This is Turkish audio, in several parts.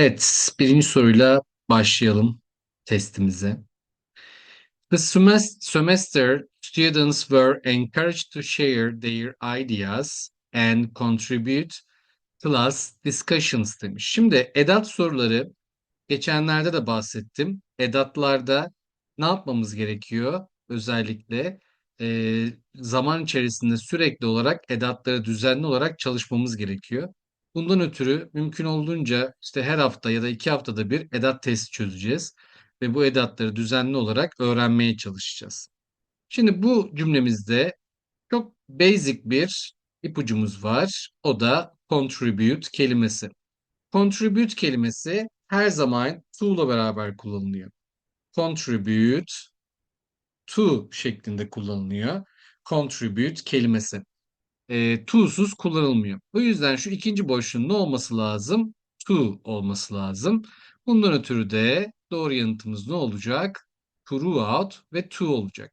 Evet, birinci soruyla başlayalım testimize. The semes- semester, students were encouraged to share their ideas and contribute class discussions demiş. Şimdi edat soruları geçenlerde de bahsettim. Edatlarda ne yapmamız gerekiyor? Özellikle e, zaman içerisinde sürekli olarak edatları düzenli olarak çalışmamız gerekiyor. Bundan ötürü mümkün olduğunca işte her hafta ya da iki haftada bir edat testi çözeceğiz ve bu edatları düzenli olarak öğrenmeye çalışacağız. Şimdi bu cümlemizde çok basic bir ipucumuz var. O da contribute kelimesi. Contribute kelimesi her zaman to ile beraber kullanılıyor. Contribute to şeklinde kullanılıyor. Contribute kelimesi. E, to'suz kullanılmıyor. O yüzden şu ikinci boşluğun ne olması lazım? To olması lazım. Bundan ötürü de doğru yanıtımız ne olacak? Throughout ve to olacak.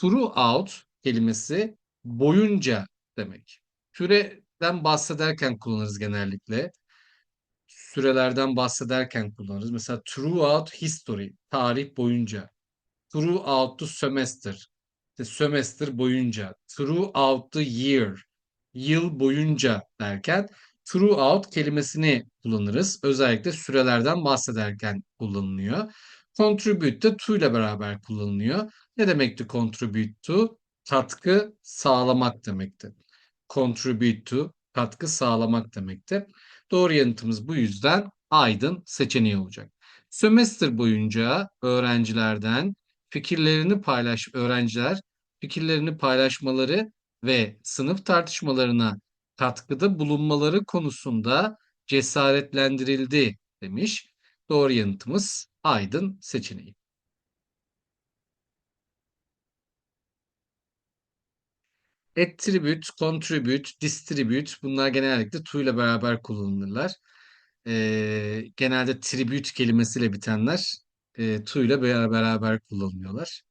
Throughout kelimesi boyunca demek. Süreden bahsederken kullanırız genellikle sürelerden bahsederken kullanırız. Mesela throughout history, tarih boyunca. Throughout the semester, işte semester boyunca. Throughout the year, yıl boyunca derken throughout kelimesini kullanırız. Özellikle sürelerden bahsederken kullanılıyor. Contribute de to ile beraber kullanılıyor. Ne demekti contribute to? Katkı sağlamak demekti. Contribute to, katkı sağlamak demekti. Doğru yanıtımız bu yüzden Aydın seçeneği olacak. Sömestr boyunca öğrencilerden fikirlerini paylaş öğrenciler fikirlerini paylaşmaları ve sınıf tartışmalarına katkıda bulunmaları konusunda cesaretlendirildi demiş. Doğru yanıtımız Aydın seçeneği. Attribute, contribute, distribute bunlar genellikle ile beraber kullanılırlar. Ee, genelde tribute kelimesiyle bitenler e, beraber, beraber kullanılıyorlar.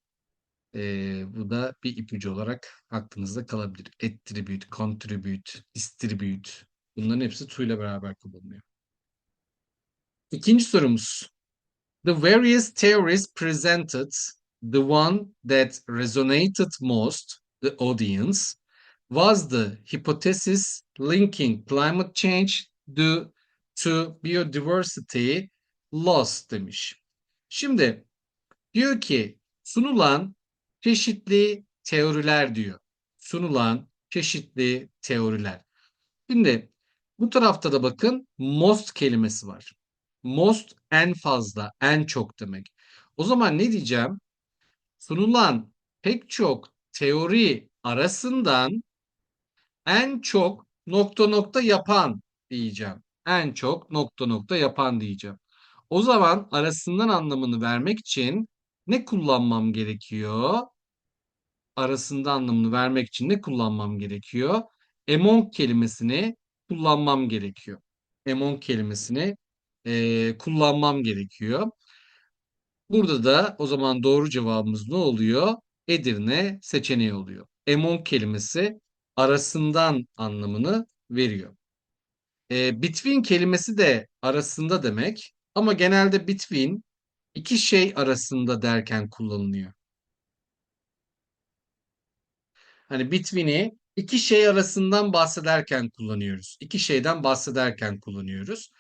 Ee, bu da bir ipucu olarak aklınızda kalabilir. Attribute, contribute, distribute bunların hepsi to ile beraber kullanılıyor. İkinci sorumuz. The various theories presented, the one that resonated most the audience was the hypothesis linking climate change due to biodiversity loss demiş. Şimdi diyor ki sunulan çeşitli teoriler diyor. Sunulan çeşitli teoriler. Şimdi bu tarafta da bakın most kelimesi var. Most en fazla, en çok demek. O zaman ne diyeceğim? Sunulan pek çok teori arasından en çok nokta nokta yapan diyeceğim. En çok nokta nokta yapan diyeceğim. O zaman arasından anlamını vermek için ne kullanmam gerekiyor? Arasında anlamını vermek için ne kullanmam gerekiyor? Among kelimesini kullanmam gerekiyor. Among kelimesini e, kullanmam gerekiyor. Burada da o zaman doğru cevabımız ne oluyor? Edirne seçeneği oluyor. Among kelimesi arasından anlamını veriyor. E, between kelimesi de arasında demek ama genelde between iki şey arasında derken kullanılıyor. Hani between'i iki şey arasından bahsederken kullanıyoruz. İki şeyden bahsederken kullanıyoruz.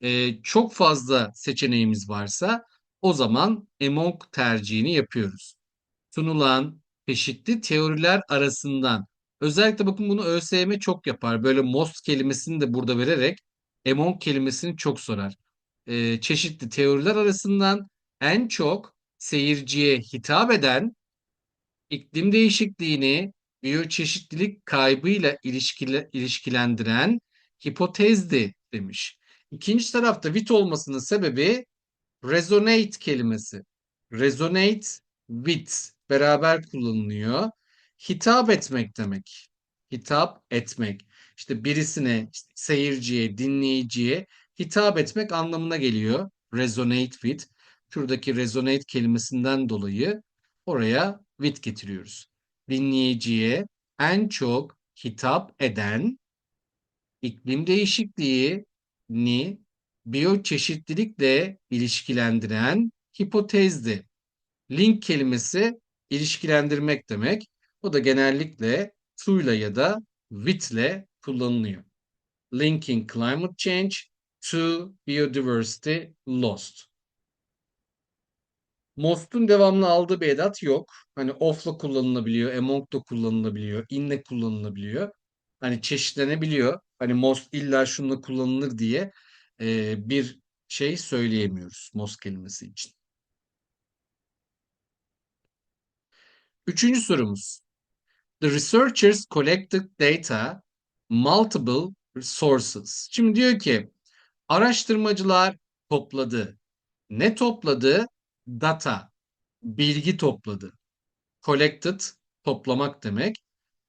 E, çok fazla seçeneğimiz varsa o zaman among tercihini yapıyoruz. Sunulan çeşitli teoriler arasından özellikle bakın bunu ÖSYM çok yapar. Böyle most kelimesini de burada vererek among kelimesini çok sorar. Ee, çeşitli teoriler arasından en çok seyirciye hitap eden iklim değişikliğini biyoçeşitlilik kaybıyla ilişkile, ilişkilendiren hipotezdi demiş. İkinci tarafta with olmasının sebebi resonate kelimesi. Resonate with beraber kullanılıyor. Hitap etmek demek. Hitap etmek. İşte birisine, işte seyirciye, dinleyiciye hitap etmek anlamına geliyor. Resonate with. Şuradaki resonate kelimesinden dolayı oraya with getiriyoruz. Dinleyiciye en çok hitap eden iklim değişikliği ni biyoçeşitlilikle ilişkilendiren hipotezdi. Link kelimesi ilişkilendirmek demek. O da genellikle to'yla ya da with'le kullanılıyor. Linking climate change to biodiversity lost. Most'un devamlı aldığı bir edat yok. Hani off'la kullanılabiliyor, among da kullanılabiliyor, in'le kullanılabiliyor. Hani çeşitlenebiliyor. Hani most illa şununla kullanılır diye e, bir şey söyleyemiyoruz most kelimesi için. Üçüncü sorumuz. The researchers collected data multiple sources. Şimdi diyor ki araştırmacılar topladı. Ne topladı? Data, bilgi topladı. Collected, toplamak demek.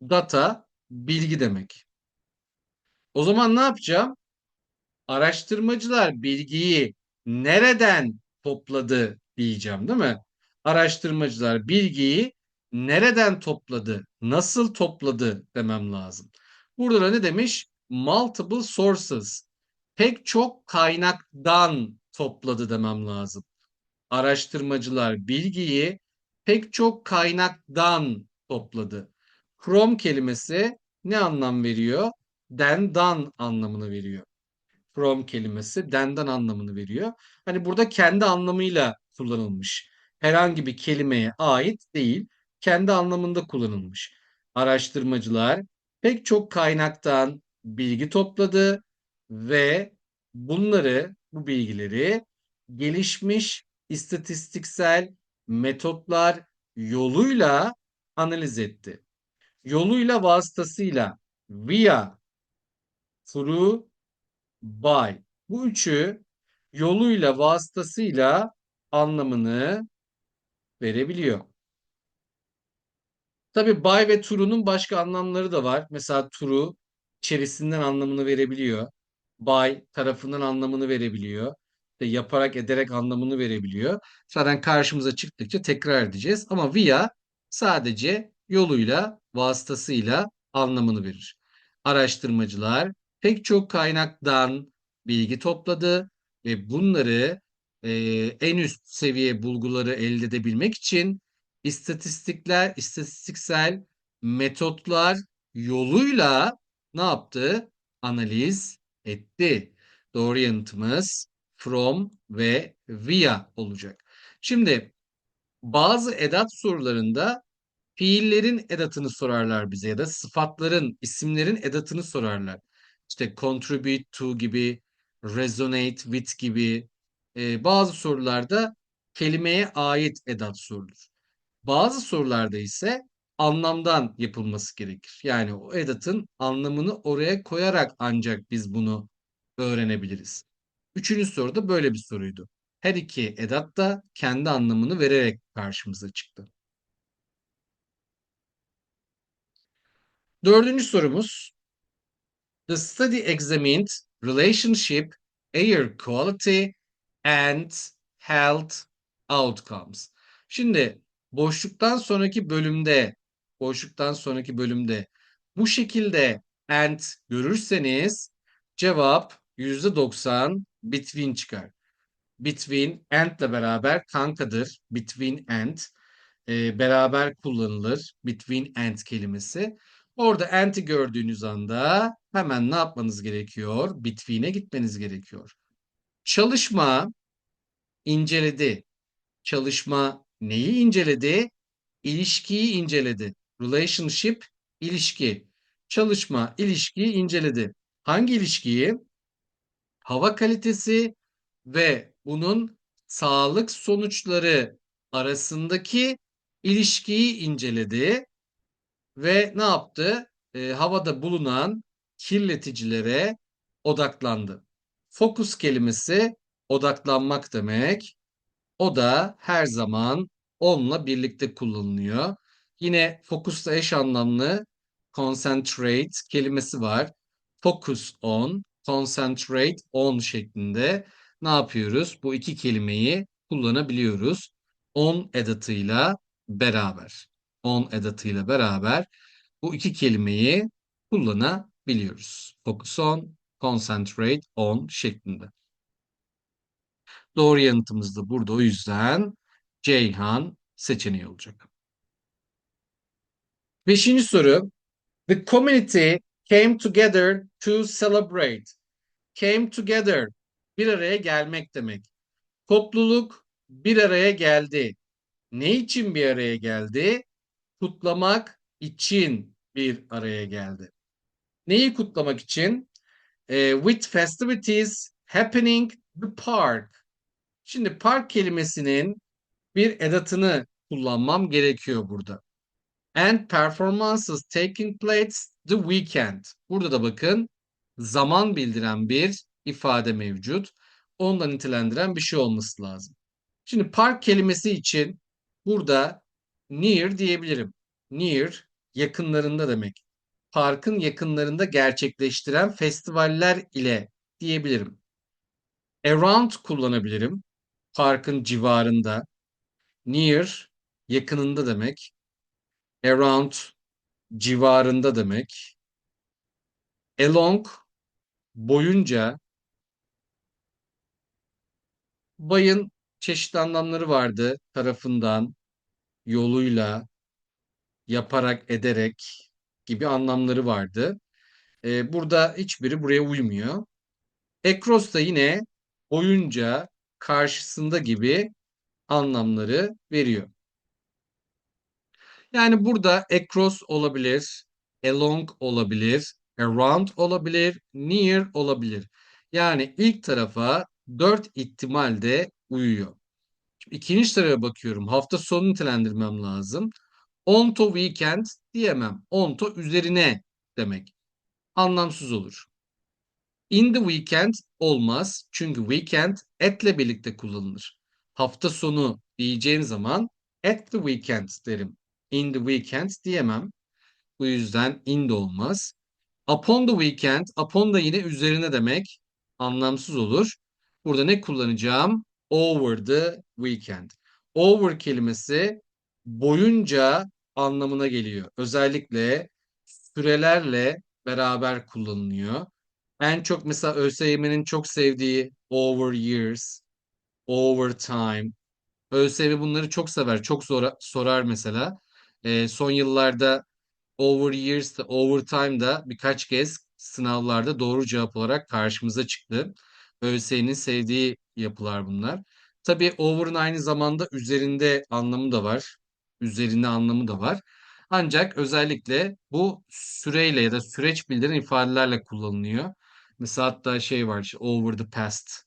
Data, bilgi demek. O zaman ne yapacağım? Araştırmacılar bilgiyi nereden topladı diyeceğim değil mi? Araştırmacılar bilgiyi nereden topladı, nasıl topladı demem lazım. Burada da ne demiş? Multiple sources. Pek çok kaynaktan topladı demem lazım. Araştırmacılar bilgiyi pek çok kaynaktan topladı. From kelimesi ne anlam veriyor? Den, anlamını veriyor from kelimesi den'den anlamını veriyor. Hani burada kendi anlamıyla kullanılmış. Herhangi bir kelimeye ait değil, kendi anlamında kullanılmış. Araştırmacılar pek çok kaynaktan bilgi topladı ve bunları, bu bilgileri gelişmiş istatistiksel metotlar yoluyla analiz etti. Yoluyla vasıtasıyla via, through by. Bu üçü yoluyla, vasıtasıyla anlamını verebiliyor. Tabi by ve true'nun başka anlamları da var. Mesela true içerisinden anlamını verebiliyor. By tarafından anlamını verebiliyor. İşte yaparak ederek anlamını verebiliyor. Zaten karşımıza çıktıkça tekrar edeceğiz. Ama via sadece yoluyla, vasıtasıyla anlamını verir. Araştırmacılar pek çok kaynaktan bilgi topladı ve bunları e, en üst seviye bulguları elde edebilmek için istatistikler, istatistiksel metotlar yoluyla ne yaptı? Analiz etti. Doğru yanıtımız from ve via olacak. Şimdi bazı edat sorularında fiillerin edatını sorarlar bize ya da sıfatların, isimlerin edatını sorarlar işte contribute to gibi, resonate with gibi e, bazı sorularda kelimeye ait edat sorulur. Bazı sorularda ise anlamdan yapılması gerekir. Yani o edatın anlamını oraya koyarak ancak biz bunu öğrenebiliriz. Üçüncü soru da böyle bir soruydu. Her iki edat da kendi anlamını vererek karşımıza çıktı. Dördüncü sorumuz The study examined relationship, air quality and health outcomes. Şimdi boşluktan sonraki bölümde boşluktan sonraki bölümde bu şekilde and görürseniz cevap %90 between çıkar. Between and ile beraber kankadır. Between and e, beraber kullanılır. Between and kelimesi. Orada and'i gördüğünüz anda hemen ne yapmanız gerekiyor? Between'e gitmeniz gerekiyor. Çalışma inceledi. Çalışma neyi inceledi? İlişkiyi inceledi. Relationship, ilişki. Çalışma, ilişkiyi inceledi. Hangi ilişkiyi? Hava kalitesi ve bunun sağlık sonuçları arasındaki ilişkiyi inceledi ve ne yaptı? E, havada bulunan kirleticilere odaklandı. Fokus kelimesi odaklanmak demek. O da her zaman onunla birlikte kullanılıyor. Yine fokusla eş anlamlı concentrate kelimesi var. Focus on, concentrate on şeklinde ne yapıyoruz? Bu iki kelimeyi kullanabiliyoruz. On edatıyla beraber. On edatıyla beraber bu iki kelimeyi kullanabiliyoruz. Focus on, concentrate on şeklinde. Doğru yanıtımız da burada o yüzden Ceyhan seçeneği olacak. Beşinci soru. The community came together to celebrate. Came together. Bir araya gelmek demek. Topluluk bir araya geldi. Ne için bir araya geldi? Kutlamak için bir araya geldi. Neyi kutlamak için? Ee, with festivities happening the park. Şimdi park kelimesinin bir edatını kullanmam gerekiyor burada. And performances taking place the weekend. Burada da bakın zaman bildiren bir ifade mevcut. Ondan nitelendiren bir şey olması lazım. Şimdi park kelimesi için burada near diyebilirim. Near yakınlarında demek. Parkın yakınlarında gerçekleştiren festivaller ile diyebilirim. Around kullanabilirim. Parkın civarında. Near yakınında demek. Around civarında demek. Along boyunca bayın çeşitli anlamları vardı. Tarafından, yoluyla, yaparak, ederek gibi anlamları vardı. Ee, burada hiçbiri buraya uymuyor. Across da yine boyunca, karşısında gibi anlamları veriyor. Yani burada across olabilir, along olabilir, around olabilir, near olabilir. Yani ilk tarafa dört ihtimalde uyuyor. Şimdi ikinci tarafa bakıyorum. Hafta sonu nitelendirmem lazım. On to weekend diyemem. On to üzerine demek. Anlamsız olur. In the weekend olmaz. Çünkü weekend etle birlikte kullanılır. Hafta sonu diyeceğim zaman at the weekend derim. In the weekend diyemem. Bu yüzden in de olmaz. Upon the weekend, upon da yine üzerine demek. Anlamsız olur. Burada ne kullanacağım? Over the weekend. Over kelimesi boyunca anlamına geliyor. Özellikle sürelerle beraber kullanılıyor. En çok mesela ÖSYM'nin çok sevdiği over years, over time. ÖSYM bunları çok sever, çok zora, sorar mesela. Ee, son yıllarda over years, over time da birkaç kez sınavlarda doğru cevap olarak karşımıza çıktı. ÖSYM'nin sevdiği yapılar bunlar. Tabii over'ın aynı zamanda üzerinde anlamı da var. Üzerinde anlamı da var. Ancak özellikle bu süreyle ya da süreç bildiren ifadelerle kullanılıyor. Mesela hatta şey var işte over the past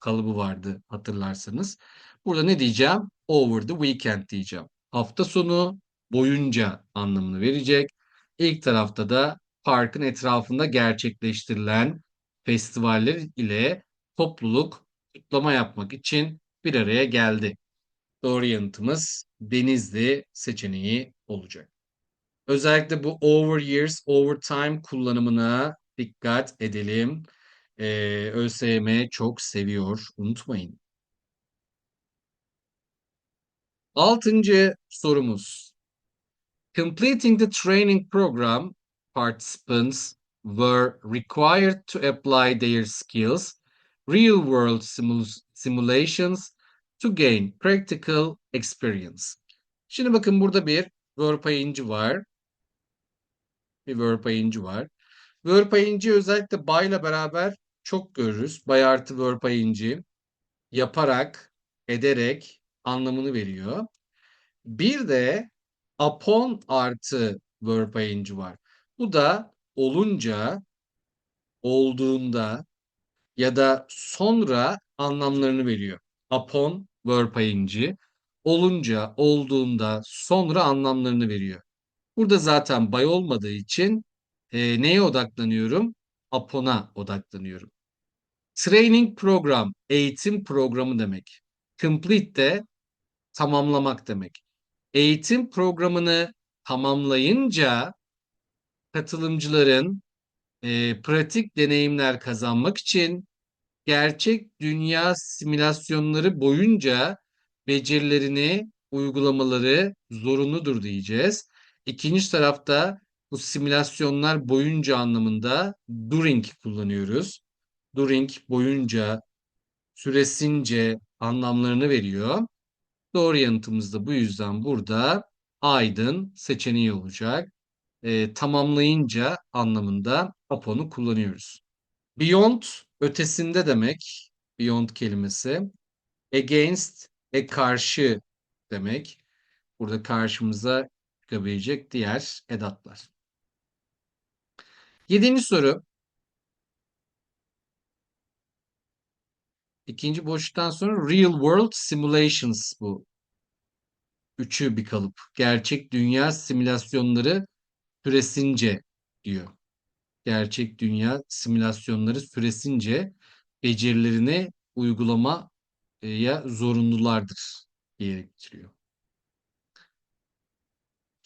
kalıbı vardı hatırlarsanız. Burada ne diyeceğim? Over the weekend diyeceğim. Hafta sonu boyunca anlamını verecek. İlk tarafta da parkın etrafında gerçekleştirilen festivaller ile topluluk kutlama yapmak için bir araya geldi. Doğru yanıtımız Denizli seçeneği olacak. Özellikle bu over years, over time kullanımına dikkat edelim. Ee, ÖSYM çok seviyor, unutmayın. Altıncı sorumuz. Completing the training program, participants were required to apply their skills, real-world simul simulations to gain practical experience. Şimdi bakın burada bir verb ayıncı var. Bir verb ayıncı var. Verb ayıncı özellikle by ile beraber çok görürüz. By artı verb ayıncı yaparak, ederek anlamını veriyor. Bir de upon artı verb ayıncı var. Bu da olunca, olduğunda ya da sonra anlamlarını veriyor. Upon verb ayıncı olunca, olduğunda, sonra anlamlarını veriyor. Burada zaten by olmadığı için e, neye odaklanıyorum? Upon'a odaklanıyorum. Training program, eğitim programı demek. Complete de tamamlamak demek. Eğitim programını tamamlayınca katılımcıların e, pratik deneyimler kazanmak için gerçek dünya simülasyonları boyunca becerilerini uygulamaları zorunludur diyeceğiz. İkinci tarafta bu simülasyonlar boyunca anlamında during kullanıyoruz. During boyunca süresince anlamlarını veriyor. Doğru yanıtımız da bu yüzden burada aydın seçeneği olacak. E, tamamlayınca anlamında upon'u kullanıyoruz. Beyond ötesinde demek. Beyond kelimesi. Against e karşı demek. Burada karşımıza çıkabilecek diğer edatlar. Yedinci soru. İkinci boşluktan sonra Real World Simulations bu. Üçü bir kalıp. Gerçek dünya simülasyonları süresince diyor. Gerçek dünya simülasyonları süresince becerilerini uygulamaya zorunlulardır diyerek bitiriyor.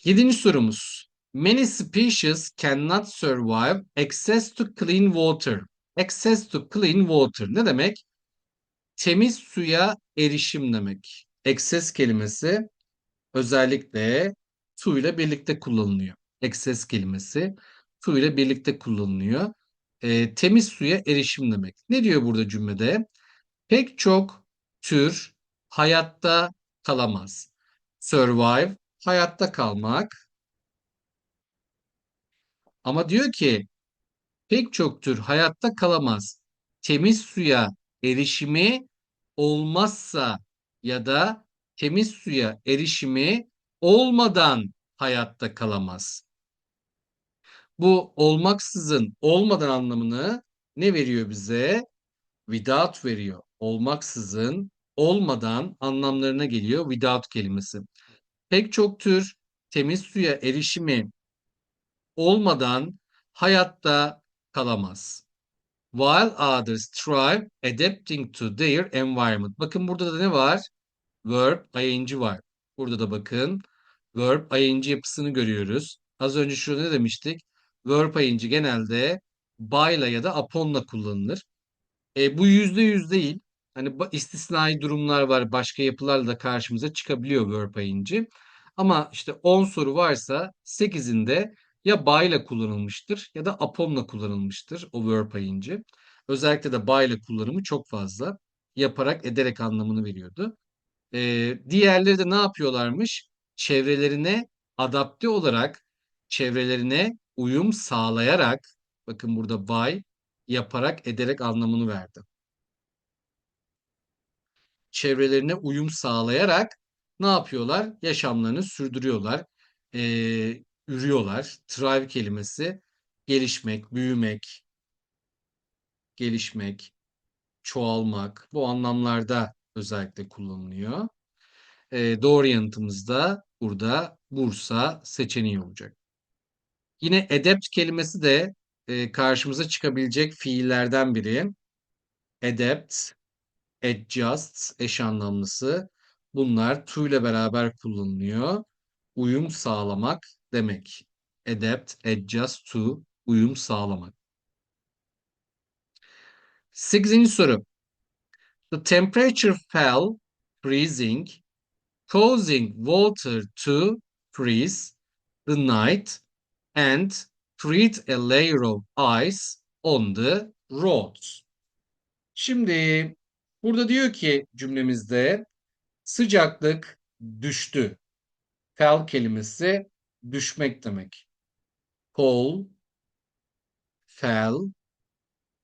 Yedinci sorumuz. Many species cannot survive access to clean water. Access to clean water ne demek? Temiz suya erişim demek. Access kelimesi özellikle su ile birlikte kullanılıyor. Access kelimesi su ile birlikte kullanılıyor. E, temiz suya erişim demek. Ne diyor burada cümlede? Pek çok tür hayatta kalamaz. Survive, hayatta kalmak. Ama diyor ki pek çok tür hayatta kalamaz. Temiz suya erişimi olmazsa ya da temiz suya erişimi olmadan hayatta kalamaz. Bu olmaksızın olmadan anlamını ne veriyor bize? Without veriyor. Olmaksızın olmadan anlamlarına geliyor without kelimesi. Pek çok tür temiz suya erişimi olmadan hayatta kalamaz. While others thrive adapting to their environment. Bakın burada da ne var? Verb, ing var. Burada da bakın verb, ing yapısını görüyoruz. Az önce şurada ne demiştik? Verb, ing genelde by'la ya da upon'la kullanılır. E, bu yüzde yüz değil. Hani istisnai durumlar var. Başka yapılarla da karşımıza çıkabiliyor verb, ing. Ama işte 10 soru varsa 8'inde ya by ile kullanılmıştır ya da upon'la kullanılmıştır o verb. Özellikle de by ile kullanımı çok fazla. Yaparak, ederek anlamını veriyordu. Ee, diğerleri de ne yapıyorlarmış? Çevrelerine adapte olarak, çevrelerine uyum sağlayarak, bakın burada by, yaparak, ederek anlamını verdi. Çevrelerine uyum sağlayarak ne yapıyorlar? Yaşamlarını sürdürüyorlar. Ee, ürüyorlar. Thrive kelimesi gelişmek, büyümek, gelişmek, çoğalmak bu anlamlarda özellikle kullanılıyor. E, doğru yanıtımız da burada Bursa seçeneği olacak. Yine adapt kelimesi de e, karşımıza çıkabilecek fiillerden biri. Adapt, adjust eş anlamlısı. Bunlar to ile beraber kullanılıyor. Uyum sağlamak demek. Adapt, adjust to, uyum sağlamak. Sekizinci soru. The temperature fell, freezing, causing water to freeze the night and create a layer of ice on the roads. Şimdi burada diyor ki cümlemizde sıcaklık düştü. Fell kelimesi düşmek demek. Fall, fell,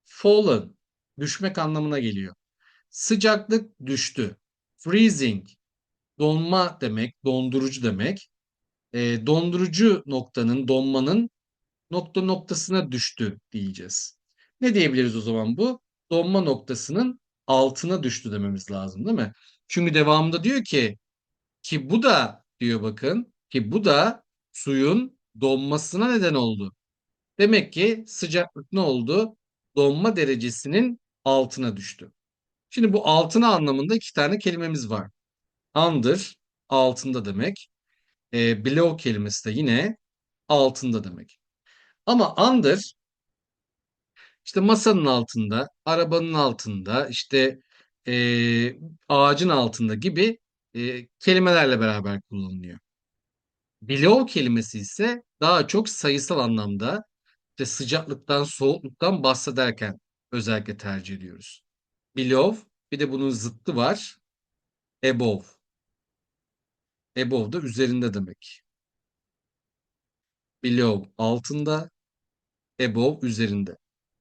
fallen düşmek anlamına geliyor. Sıcaklık düştü. Freezing donma demek, dondurucu demek. E, dondurucu noktanın, donmanın nokta noktasına düştü diyeceğiz. Ne diyebiliriz o zaman bu? Donma noktasının altına düştü dememiz lazım değil mi? Çünkü devamında diyor ki ki bu da diyor bakın ki bu da suyun donmasına neden oldu. Demek ki sıcaklık ne oldu? Donma derecesinin altına düştü. Şimdi bu altına anlamında iki tane kelimemiz var. Under altında demek. E, below kelimesi de yine altında demek. Ama under işte masanın altında, arabanın altında, işte e, ağacın altında gibi e, kelimelerle beraber kullanılıyor. Below kelimesi ise daha çok sayısal anlamda işte sıcaklıktan, soğukluktan bahsederken özellikle tercih ediyoruz. Below Bir de bunun zıttı var. Above. Above da üzerinde demek. Below altında, above üzerinde.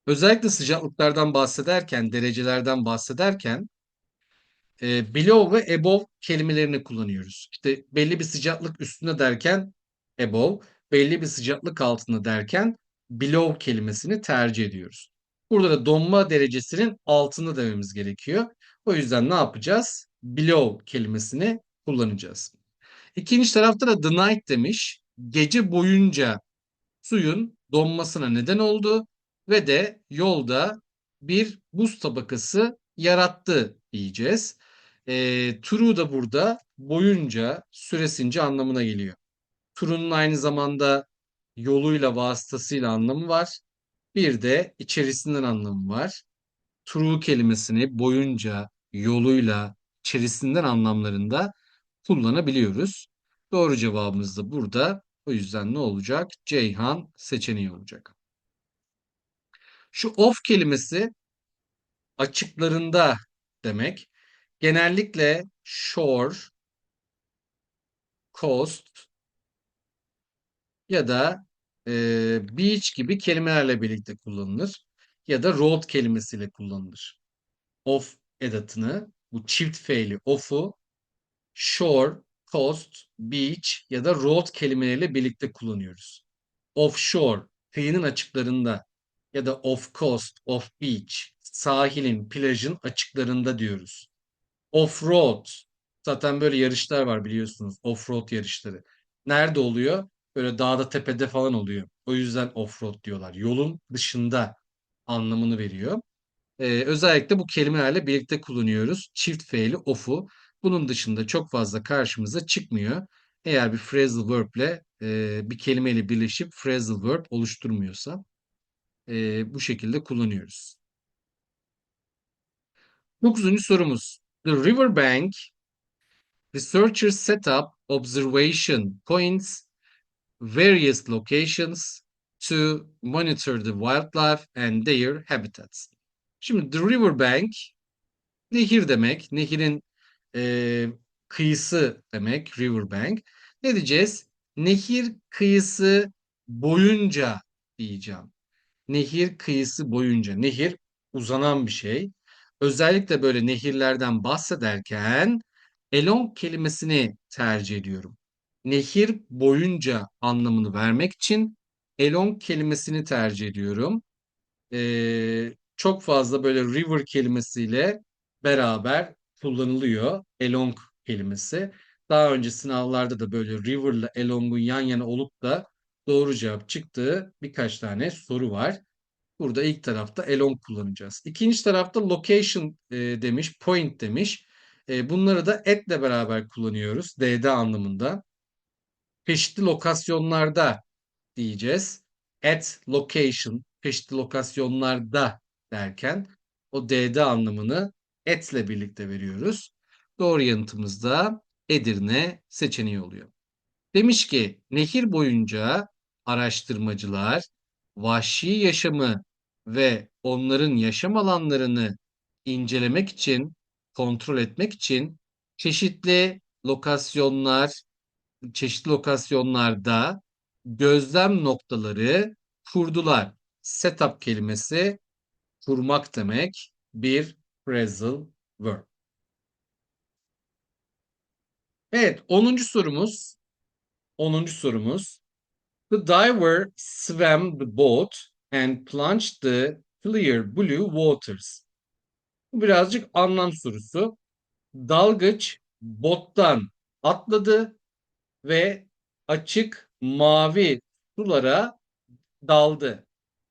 Özellikle sıcaklıklardan bahsederken, derecelerden bahsederken e, below ve above kelimelerini kullanıyoruz. İşte belli bir sıcaklık üstünde derken above, belli bir sıcaklık altında derken below kelimesini tercih ediyoruz. Burada da donma derecesinin altında dememiz gerekiyor. O yüzden ne yapacağız? Below kelimesini kullanacağız. İkinci tarafta da the night demiş. Gece boyunca suyun donmasına neden oldu ve de yolda bir buz tabakası yarattı diyeceğiz. E, true da burada boyunca, süresince anlamına geliyor. True'nun aynı zamanda yoluyla, vasıtasıyla anlamı var. Bir de içerisinden anlamı var. True kelimesini boyunca, yoluyla, içerisinden anlamlarında kullanabiliyoruz. Doğru cevabımız da burada. O yüzden ne olacak? Ceyhan seçeneği olacak. Şu of kelimesi açıklarında demek. Genellikle shore, coast ya da e, beach gibi kelimelerle birlikte kullanılır. Ya da road kelimesiyle kullanılır. Of edatını, bu çift fe'li of'u shore, coast, beach ya da road kelimeleriyle birlikte kullanıyoruz. Offshore, kıyının açıklarında ya da off coast, off beach, sahilin, plajın açıklarında diyoruz. Off-road, zaten böyle yarışlar var biliyorsunuz, off-road yarışları. Nerede oluyor? Böyle dağda, tepede falan oluyor. O yüzden off-road diyorlar. Yolun dışında anlamını veriyor. Ee, özellikle bu kelimelerle birlikte kullanıyoruz. Çift fe'li off'u. Bunun dışında çok fazla karşımıza çıkmıyor. Eğer bir phrasal verb ile e, bir kelimeyle birleşip phrasal verb oluşturmuyorsa e, bu şekilde kullanıyoruz. Dokuzuncu sorumuz. The riverbank researchers set up observation points various locations to monitor the wildlife and their habitats. Şimdi the riverbank nehir demek. Nehirin e, kıyısı demek riverbank. Ne diyeceğiz? Nehir kıyısı boyunca diyeceğim. Nehir kıyısı boyunca. Nehir uzanan bir şey. Özellikle böyle nehirlerden bahsederken along kelimesini tercih ediyorum. Nehir boyunca anlamını vermek için along kelimesini tercih ediyorum. Ee, çok fazla böyle river kelimesiyle beraber kullanılıyor. Along kelimesi. Daha önce sınavlarda da böyle river ile along'un yan yana olup da doğru cevap çıktığı birkaç tane soru var. Burada ilk tarafta along kullanacağız. İkinci tarafta location e, demiş, point demiş. E, bunları da at ile beraber kullanıyoruz. D'de anlamında. Çeşitli lokasyonlarda diyeceğiz. At location, çeşitli lokasyonlarda derken o D'de anlamını at ile birlikte veriyoruz. Doğru yanıtımız da Edirne seçeneği oluyor. Demiş ki nehir boyunca araştırmacılar vahşi yaşamı ve onların yaşam alanlarını incelemek için, kontrol etmek için çeşitli lokasyonlar, çeşitli lokasyonlarda gözlem noktaları kurdular. Setup kelimesi kurmak demek bir phrasal verb. Evet, 10. sorumuz. 10. sorumuz. The diver swam the boat and plunged the clear blue waters. Bu birazcık anlam sorusu. Dalgıç bottan atladı ve açık mavi sulara daldı.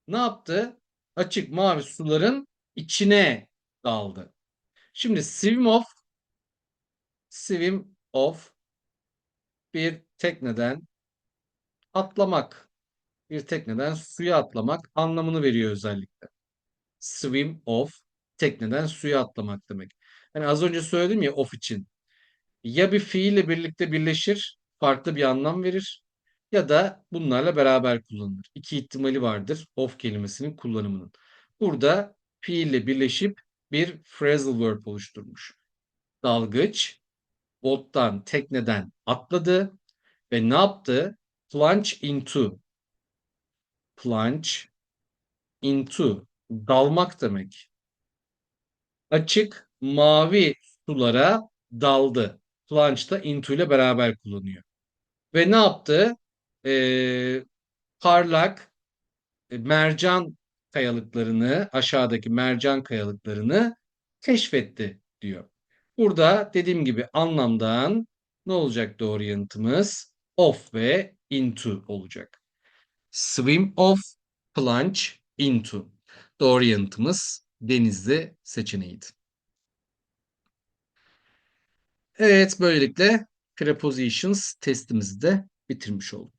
Ne yaptı? Açık mavi suların içine daldı. Şimdi swim off swim off bir tekneden atlamak. Bir tekneden suya atlamak anlamını veriyor özellikle. Swim off tekneden suya atlamak demek. Yani az önce söyledim ya off için. Ya bir fiille birlikte birleşir, farklı bir anlam verir ya da bunlarla beraber kullanılır. İki ihtimali vardır off kelimesinin kullanımının. Burada fiille birleşip bir phrasal verb oluşturmuş. Dalgıç bottan, tekneden atladı ve ne yaptı? Plunge into. Plunge into. Dalmak demek. Açık mavi sulara daldı. Plunge da into ile beraber kullanıyor. Ve ne yaptı? Ee, parlak e, mercan kayalıklarını, aşağıdaki mercan kayalıklarını keşfetti diyor. Burada dediğim gibi anlamdan ne olacak doğru yanıtımız? Off ve into olacak. Swim off, plunge into. Doğru yanıtımız denizli seçeneğiydi. Evet, böylelikle prepositions testimizi de bitirmiş olduk.